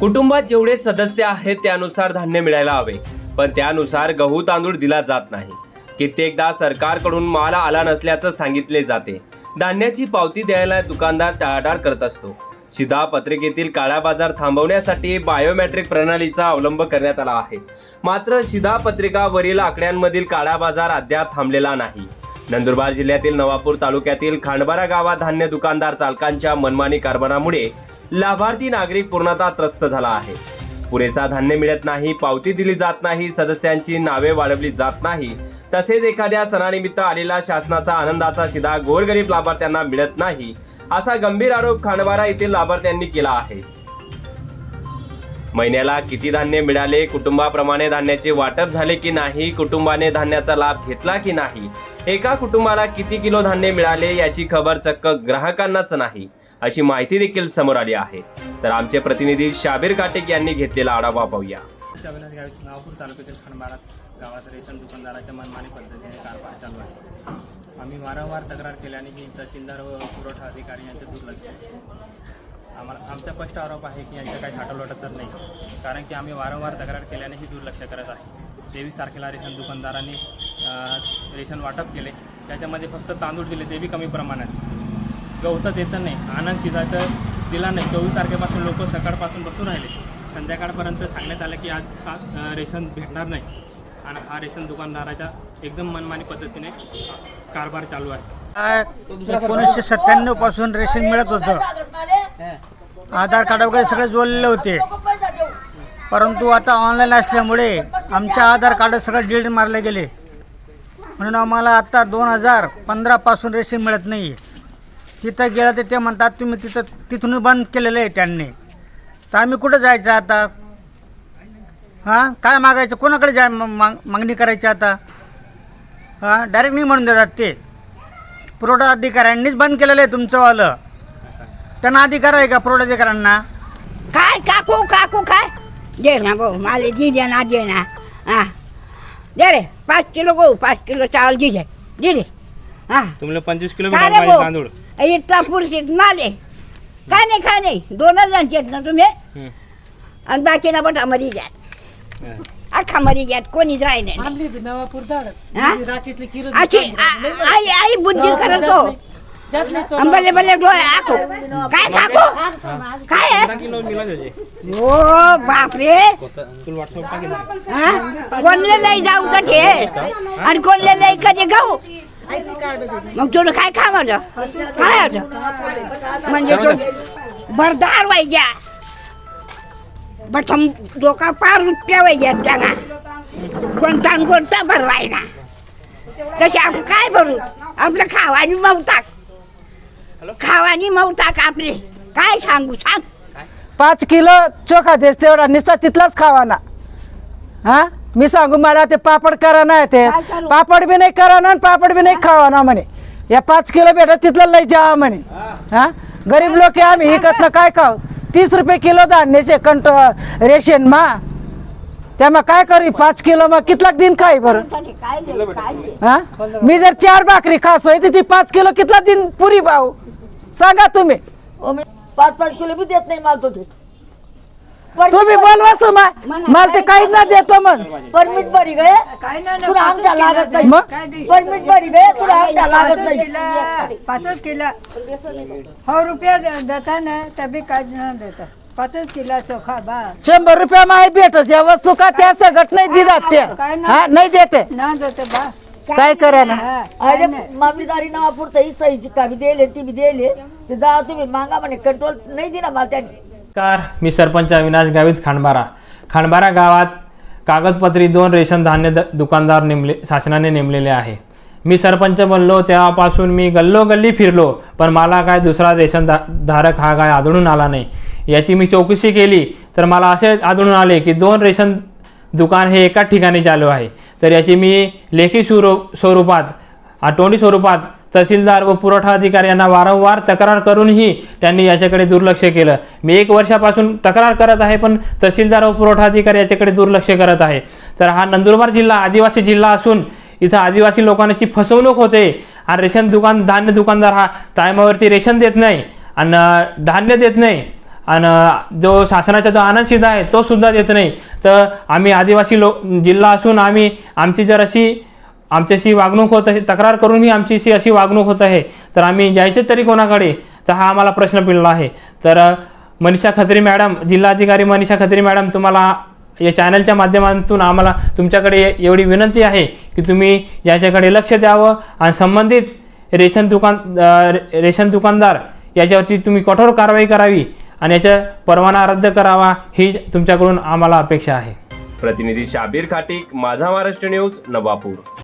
कुटुंबात जेवढे सदस्य आहेत त्यानुसार धान्य मिळायला हवे. पण त्यानुसार गहू तांदूळ दिला जात नाही. कित्येकदा सरकारकडून माल आला नसल्याचं सांगितले जाते. धान्याची पावती द्यायला दुकानदार टाळाटाळ करत असतो. शिधापत्रिकेतील काळा बाजार थांबवण्यासाठी बायोमॅट्रिक प्रणालीचा अवलंब करण्यात आला आहे. मात्र शिधापत्रिकावरील आकड्यांमधील काळा बाजार अद्याप थांबलेला नाही. नंदुरबार जिल्ह्यातील नवापूर तालुक्यातील खांडबारा गावात धान्य दुकानदार चालकांच्या मनमानी कारभारामुळे लाभार्थी नागरिक पूर्णतः त्रस्त झाला आहे. पुरेसा धान्य मिळत नाही पावती दिली जात नाही सदस्यांची नावे वाढवली जात नाही. तसेच एखाद्या सणानिमित्त आलेला शासनाचा आनंदाचा शिधा गोरगरीब लाभार्थ्यांना मिळत नाही असा गंभीर आरोप खांडवारा येथील लाभार्थ्यांनी केला आहे. महिन्याला किती धान्य मिळाले कुटुंबाप्रमाणे धान्याचे वाटप झाले की नाही कुटुंबाने धान्याचा लाभ घेतला की नाही एका कुटुंबाला किती किलो धान्य मिळाले याची खबर चक्क ग्राहकांनाच नाही. अशी माहिती देखील समोर आली आहे. तर आमचे प्रतिनिधी शाबीर काटेक यांनी घेतलेला आढावा पाहूया. अविनाश नागपूर तालुक्यातील खंडबारात गावात रेशन दुकानदाराच्या मनमानी पद्धतीने कारभार चालू आहे. आम्ही वारंवार तक्रार केल्यानेही तहसीलदार व पुरवठा अधिकारी यांचे दुर्लक्ष आम्हाला आमचा स्पष्ट आरोप आहे की यांचं काही साठवलोटत तर नाही कारण की आम्ही वारंवार तक्रार केल्यानेही दुर्लक्ष करत आहे. तेवीस तारखेला रेशन दुकानदारांनी रेशन वाटप केले. त्याच्यामध्ये फक्त तांदूळ दिले ते बी कमी प्रमाणात. गवतं देतं नाही. आनंद शिजायचं दिला नाही. चोवीस तारखेपासून लोक सकाळपासून बसून राहिले. संध्याकाळपर्यंत सांगण्यात आलं की आज आज, रेशन भेटणार नाही. आणि हा रेशन दुकानदाराच्या एकदम मनमानी पद्धतीने कारभार चालू आहे. एकोणीसशे सत्त्याण्णवपासून रेशन मिळत होतं. आधार कार्ड वगैरे सगळे जोडलेले होते. परंतु आता ऑनलाईन असल्यामुळे आमच्या आधार कार्ड सगळं डिलीट मारले गेले. म्हणून आम्हाला आता दोन हजार पंधरापासून रेशन मिळत नाही तिथं गेलं तर ते म्हणतात तुम्ही तिथं तिथून बंद केलेलं आहे त्यांनी. तर आम्ही कुठं जायचं आता? हां? काय मागायचं? कोणाकडे जाय माग मागणी करायची आता? हां? डायरेक्ट नाही म्हणून देतात ते. पुरवठा अधिकाऱ्यांनीच बंद केलेलं आहे तुमचंवालं. त्यांना अधिकार आहे का पुरवठा अधिकाऱ्यांना काय? काकू काकू काय? दे ना भाऊ मला जी दे ना दे ना. हा. दे रे पाच किलो गहू पाच किलो चावल जी दे. दे रे हा. तुम्हाला पंचवीस किलो काय रे भाऊ? इतका पुरुषित माले काय नाही काय नाही. दोनच जणचे आहेत ना तुम्ही. आणि बाकीना बटा मरी द्या अख्खा मरी घ्यात. कोणीच राहिले नाही. नवापूर हा? अशी आई आई बुद्धी करत. जात नाही तो अंबले बले डोळे आखो. काय काकू काय आहे? किलो मिळालं त्याचे ओ बापरे. तुला व्हॉट्सअप टाकेल हा? कोणले नाही जाऊ ठे आणि कोणले नाही कधी गाऊ मग तुला काय खावायचं? काय होतं म्हणजे तो भरदार वाईग्या बटम डोका पार रुपया वाईग्या त्यांना कोणता न कोणता भर राहिना तसे आपण काय भरू? आपलं खावानी मवताक खावानी मवताक आपले. काय सांगू सांग. पाच किलो चोखा देस तेवढा निस्ता तिथलाच खावा ना हा? मी सांगू मला ते पापड करा ना ते? पापड बी नाही करा ना आणि पापड बी नाही खावा ना म्हणे. या पाच किलो भेटत तिथलं लई जावा म्हणे. हा. गरीब लोक आम्ही हिकत ना काय खाऊ? तीस रुपये किलो धान्याचे कंट रेशन मा. त्यामुळे काय करू पाच किलो मग कितला दिन खाई बरं. हा? मी जर चार भाकरी खासोय तर ती पाच किलो कितला दिन पुरी भाऊ? सांगा तुम्ही. ओ मी पाच पाच किलो बी देत नाही माल तो. ते तुम्ही बोलवा सो मा मला ते काहीच ना देतो मग परमिट भरी गए तुला आमच्या लागत नाही? परमिट भरी गए तुला आमच्या लागत नाही. पाचच किलो. हो रुपया दे- देता ना तभी काय न देता. पाचच किलो चोखा बा. शंभर रुपया माय भेटत या वस्तू का त्या सगट नाही दिलात ते हा नाही देते. ना देते बा. काय करा ना? हा, अरे मामलीदारी नावापूर ही सही का बी दिले ती बी दिले. ते जा तुम्ही मागा म्हणे कंट्रोल नाही दिला मला त्यांनी. नमस्कार मी सरपंच अविनाश गावित खांडबारा. खांडबारा गावात कागदपत्री दोन रेशन धान्य द- दुकानदार नेमले शासनाने नेमलेले आहे. मी सरपंच बनलो तेव्हापासून मी गल्लोगल्ली फिरलो पण मला काय दुसरा रेशन धा धारक हा काय आढळून आला नाही. याची मी चौकशी केली तर मला असे आढळून आले की दोन रेशन दुकान हे एकाच ठिकाणी चालू आहे. तर याची मी लेखी स्वरू स्वरूपात आठवणी स्वरूपात तहसीलदार व पुरवठा अधिकारी यांना वारंवार तक्रार करूनही त्यांनी याच्याकडे दुर्लक्ष केलं. मी एक वर्षापासून तक्रार करत आहे पण तहसीलदार व पुरवठा अधिकारी याच्याकडे दुर्लक्ष करत आहे. तर हा नंदुरबार जिल्हा आदिवासी जिल्हा असून इथं आदिवासी लोकांची फसवणूक होते. आणि रेशन दुकान धान्य दुकानदार हा टायमावरती रेशन देत नाही आणि धान्य देत नाही. आणि जो शासनाचा जो आनंदसिद्ध आहे तो सुद्धा देत नाही. तर आम्ही आदिवासी लोक जिल्हा असून आम्ही आमची जर अशी आमच्याशी वागणूक होत आहे तक्रार करूनही आमचीशी अशी वागणूक होत आहे. तर आम्ही जायचे तरी कोणाकडे? तर हा आम्हाला प्रश्न पडला आहे. तर मनीषा खत्री मॅडम जिल्हाधिकारी मनीषा खत्री मॅडम तुम्हाला या चॅनलच्या माध्यमातून आम्हाला तुमच्याकडे एवढी विनंती आहे की तुम्ही याच्याकडे लक्ष द्यावं आणि संबंधित रेशन दुकान रेशन दुकानदार याच्यावरती तुम्ही कठोर कारवाई करावी. आणि याचा परवाना रद्द करावा ही तुमच्याकडून आम्हाला अपेक्षा आहे. प्रतिनिधी शाबीर खाटिक माझा महाराष्ट्र न्यूज नवापूर.